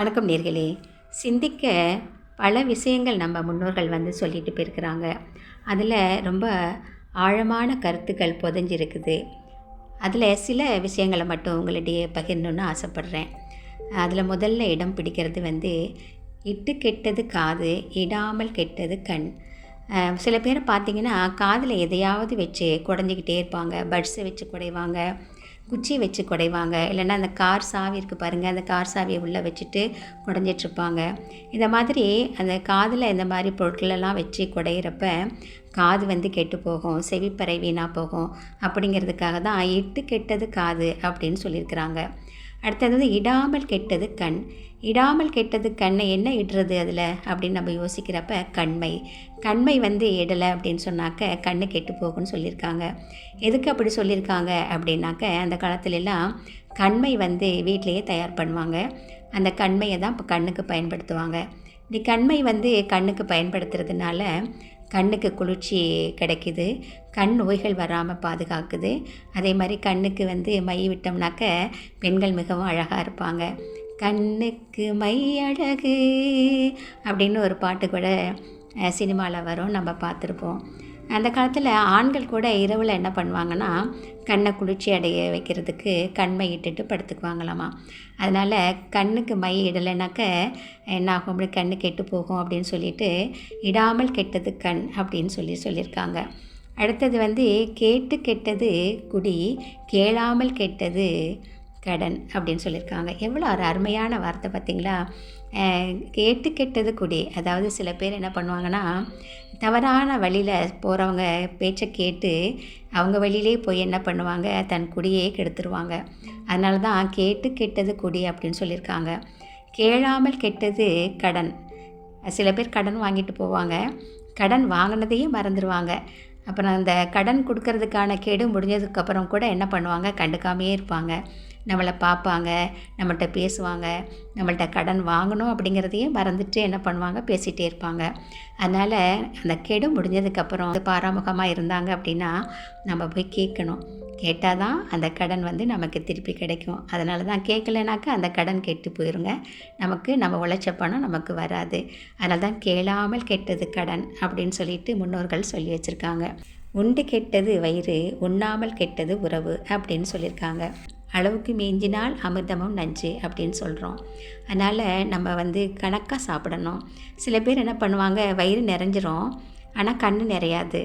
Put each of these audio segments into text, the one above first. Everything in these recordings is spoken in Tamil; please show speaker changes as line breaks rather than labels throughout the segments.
வணக்கம் நேர்களே. சிந்திக்க பல விஷயங்கள் நம்ம முன்னோர்கள் வந்து சொல்லிட்டு போயிருக்கிறாங்க. அதில் ரொம்ப ஆழமான கருத்துக்கள் புதைஞ்சிருக்குது. அதில் சில விஷயங்களை மட்டும் உங்களிடையே பகிரணுன்னு ஆசைப்பட்றேன். அதில் முதல்ல இடம் பிடிக்கிறது வந்து இட்டு கெட்டது காது இடாமல் கெட்டது கண். சில பேரை பார்த்திங்கன்னா காதில் எதையாவது வச்சு குடஞ்சிக்கிட்டே இருப்பாங்க. பட்ஸை வச்சு குடைவாங்க. குச்சி வச்சு குடைவாங்க. இல்லைன்னா அந்த கார் சாவி இருக்குது பாருங்கள் அந்த கார் சாவியை உள்ளே வச்சுட்டு குடைஞ்சிட்ருப்பாங்க. இந்த மாதிரி அந்த காதில் இந்த மாதிரி பொருட்களெல்லாம் வச்சு குடையிறப்ப காது வந்து கெட்டு போகும் செவிப்பறை வீணாக போகும். அப்படிங்கிறதுக்காக தான் எட்டு கெட்டது காது அப்படின்னு சொல்லியிருக்கிறாங்க. அடுத்தது வந்து இடாமல் கெட்டது கண். இடாமல் கெட்டது கண்ணை என்ன இடுறது அதில்? அப்படின்னு நம்ம யோசிக்கிறப்ப கண்மை. கண்மை வந்து இடலை அப்படின்னு சொன்னாக்க கண்ணு கெட்டு போகும்னு சொல்லியிருக்காங்க. எதுக்கு அப்படி சொல்லியிருக்காங்க அப்படின்னாக்க அந்த காலத்துலலாம் கண்மை வந்து வீட்டிலையே தயார் பண்ணுவாங்க. அந்த கண்மையை தான் இப்போ கண்ணுக்கு பயன்படுத்துவாங்க. இந்த கண்மை வந்து கண்ணுக்கு பயன்படுத்துறதுனால கண்ணுக்கு குளிர்ச்சி கிடைக்குது. கண் நோய்கள் வராமல் பாதுகாக்குது. அதே மாதிரி கண்ணுக்கு வந்து மை விட்டோம்னாக்க பெண்கள் மிகவும் அழகாக இருப்பாங்க. கண்ணுக்கு மை அழகு அப்படின்னு ஒரு பாட்டு கூட சினிமாவில் வரும். நம்ம பார்த்துருப்போம். அந்த காலத்தில் ஆண்கள் கூட இரவில் என்ன பண்ணுவாங்கன்னா கண்ணை குளிர்ச்சி அடைய வைக்கிறதுக்கு கண்மை இட்டுட்டு படுத்துக்குவாங்களாமா. அதனால் கண்ணுக்கு மை இடலைனாக்க என்ன ஆகும் அப்படி கண்ணு கெட்டு போகும் அப்படின்னு சொல்லிட்டு இடாமல் கெட்டது கண் அப்படின்னு சொல்லி சொல்லியிருக்காங்க. அடுத்தது வந்து கேட்டு கெட்டது குடி கேளாமல் கெட்டது கடன் அப்படின்னு சொல்லியிருக்காங்க. எவ்வளோ ஒரு அருமையான வார்த்தை பார்த்திங்களா? கேட்டு கெட்டது குடி. அதாவது சில பேர் என்ன பண்ணுவாங்கன்னா தவறான வழியில் போகிறவங்க பேச்சை கேட்டு அவங்க வழியிலே போய் என்ன பண்ணுவாங்க? தன் குடியே கெடுத்துருவாங்க. அதனால தான் கேட்டு கெட்டது குடி அப்படின்னு சொல்லியிருக்காங்க. கேளாமல் கெட்டது கடன். சில பேர் கடன் வாங்கிட்டு போவாங்க. கடன் வாங்கினதையே மறந்துடுவாங்க அப்புறம் அந்த கடன் கொடுக்கறதுக்கான கெடு முடிஞ்சதுக்கப்புறம் கூட என்ன பண்ணுவாங்க? கண்டுக்காமையே இருப்பாங்க. நம்மளை பார்ப்பாங்க நம்மள்கிட்ட பேசுவாங்க நம்மள்கிட்ட கடன் வாங்கணும் அப்படிங்கிறதையே மறந்துட்டு என்ன பண்ணுவாங்க? பேசிகிட்டே இருப்பாங்க. அதனால் அந்த கெடு முடிஞ்சதுக்கப்புறம் பாராமுகமாக இருந்தாங்க அப்படின்னா நம்ம போய் கேட்கணும். கேட்டால் தான் அந்த கடன் வந்து நமக்கு திருப்பி கிடைக்கும். அதனால தான் கேட்கலனாக்கா அந்த கடன் கெட்டு போயிருங்க. நமக்கு நம்ம உழைச்ச பணம் நமக்கு வராது. அதனால தான் கேளாமல் கெட்டது கடன் அப்படின்னு சொல்லிட்டு முன்னோர்கள் சொல்லி வச்சுருக்காங்க. உண்டு கெட்டது வயிறு உண்ணாமல் கெட்டது உறவு அப்படின்னு சொல்லியிருக்காங்க. அளவுக்கு மீஞ்சினால் அமிர்தமும் நஞ்சு அப்படின்னு சொல்கிறோம் அதனால் நம்ம வந்து கணக்காக சாப்பிடணும். சில பேர் என்ன பண்ணுவாங்க வயிறு நிறைஞ்சிரும் ஆனால் கண் நிறையாது.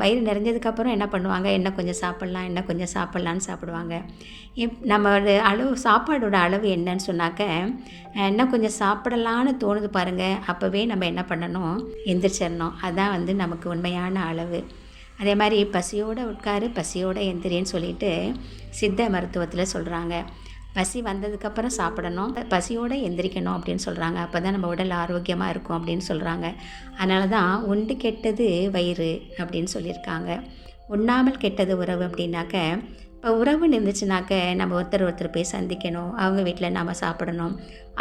வயிறு நிறைஞ்சதுக்கப்புறம் என்ன பண்ணுவாங்க? என்ன கொஞ்சம் சாப்பிட்லாம் என்ன கொஞ்சம் சாப்பிட்லான்னு சாப்பிடுவாங்க. இப் நம்ம அளவு சாப்பாடோட அளவு என்னன்னு சொன்னாக்க இன்னும் கொஞ்சம் சாப்பிடலான்னு தோணுது பாருங்கள் அப்போவே நம்ம என்ன பண்ணணும்? எந்திரிச்சிடணும் அதுதான் வந்து நமக்கு உண்மையான அளவு. அதே மாதிரி பசியோடு உட்காரு பசியோடு எந்திரின்னு சொல்லிட்டு சித்த மருத்துவத்தில் சொல்கிறாங்க பசி வந்ததுக்கப்புறம் சாப்பிடணும். பசியோடு எந்திரிக்கணும் அப்படின்னு சொல்கிறாங்க அப்போ தான் நம்ம உடல் ஆரோக்கியமாக இருக்கும் அப்படின்னு சொல்கிறாங்க அதனால தான் உண்டு கெட்டது வயிறு அப்படின்னு சொல்லியிருக்காங்க. உண்ணாமல் கெட்டது உறவு அப்படின்னாக்க இப்போ உறவு இருந்துச்சுனாக்க நம்ம ஒருத்தர் ஒருத்தர் போய் சந்திக்கணும். அவங்க வீட்டில் நம்ம சாப்பிடணும்.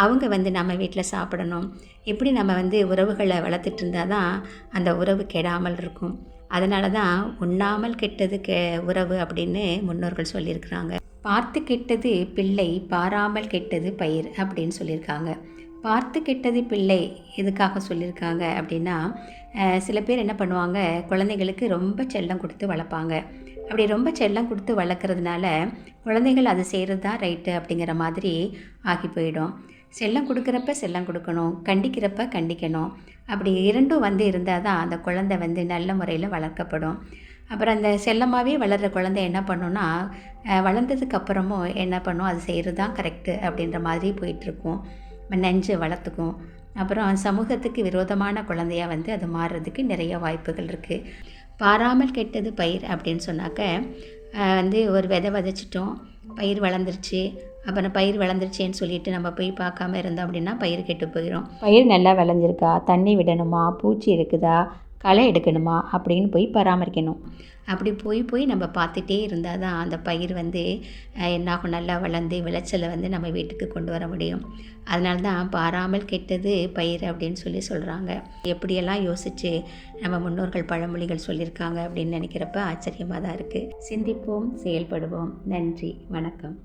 அவங்க வந்து நம்ம வீட்டில் சாப்பிடணும். இப்படி நம்ம வந்து உறவுகளை வளர்த்துட்டு இருந்தால் தான் அந்த உறவு கெடாமல் இருக்கும். அதனால தான் உண்ணாமல் கெட்டது கெ உறவு அப்படின்னு முன்னோர்கள் சொல்லியிருக்கிறாங்க. பார்த்து கெட்டது பிள்ளை பாராமல் கெட்டது பயிர் அப்படின்னு சொல்லியிருக்காங்க. பார்த்து கெட்டது பிள்ளை எதுக்காக சொல்லியிருக்காங்க அப்படின்னா சில பேர் என்ன பண்ணுவாங்க குழந்தைங்களுக்கு ரொம்ப செல்லம் கொடுத்து வளர்ப்பாங்க. அப்படி ரொம்ப செல்லம் கொடுத்து வளர்க்குறதுனால குழந்தைகள் அது செய்கிறது தான் ரைட்டு அப்படிங்கிற மாதிரி ஆகி போயிடும். செல்லம் கொடுக்குறப்ப செல்லம் கொடுக்கணும் கண்டிக்கிறப்ப கண்டிக்கணும். அப்படி இரண்டும் வந்து இருந்தால் தான் அந்த குழந்தை வந்து நல்ல முறையில் வளர்க்கப்படும். அப்புறம் அந்த செல்லமாகவே வளர்கிற குழந்தை என்ன பண்ணுன்னா வளர்ந்ததுக்கு அப்புறமும் என்ன பண்ணும் அது செய்கிறது தான் கரெக்டு அப்படின்ற மாதிரி போயிட்டுருக்கும். நெஞ்சு வளர்த்துக்கும். அப்புறம் சமூகத்துக்கு விரோதமான குழந்தையாக வந்து அது மாறுறதுக்கு நிறைய வாய்ப்புகள் இருக்குது பாராமல் கெட்டது பயிர் அப்படின்னு சொன்னாக்க வந்து ஒரு விதை விதைச்சிட்டோம் பயிர் வளர்ந்துருச்சு. அப்புறம் பயிர் வளர்ந்துருச்சேன்னு சொல்லிட்டு நம்ம போய் பார்க்காம இருந்தோம் அப்படின்னா பயிர் கெட்டு போயிடும் பயிர் நல்லா விளைஞ்சிருக்கா? தண்ணி விடணுமா? பூச்சி இருக்குதா? களை எடுக்கணுமா அப்படின்னு போய் பராமரிக்கணும். அப்படி போய் போய் நம்ம பார்த்துட்டே இருந்தால் தான் அந்த பயிர் வந்து என்னாகும்? நல்லா வளர்ந்து விளைச்சலை வந்து நம்ம வீட்டுக்கு கொண்டு வர முடியும். அதனால தான் பாராமல் கெட்டது பயிர் அப்படின்னு சொல்லி சொல்கிறாங்க எப்படியெல்லாம் யோசித்து நம்ம முன்னோர்கள் பழமொழிகள் சொல்லியிருக்காங்க அப்படின்னு நினைக்கிறப்ப ஆச்சரியமாக தான் இருக்குது சிந்திப்போம் செயல்படுவோம். நன்றி வணக்கம்.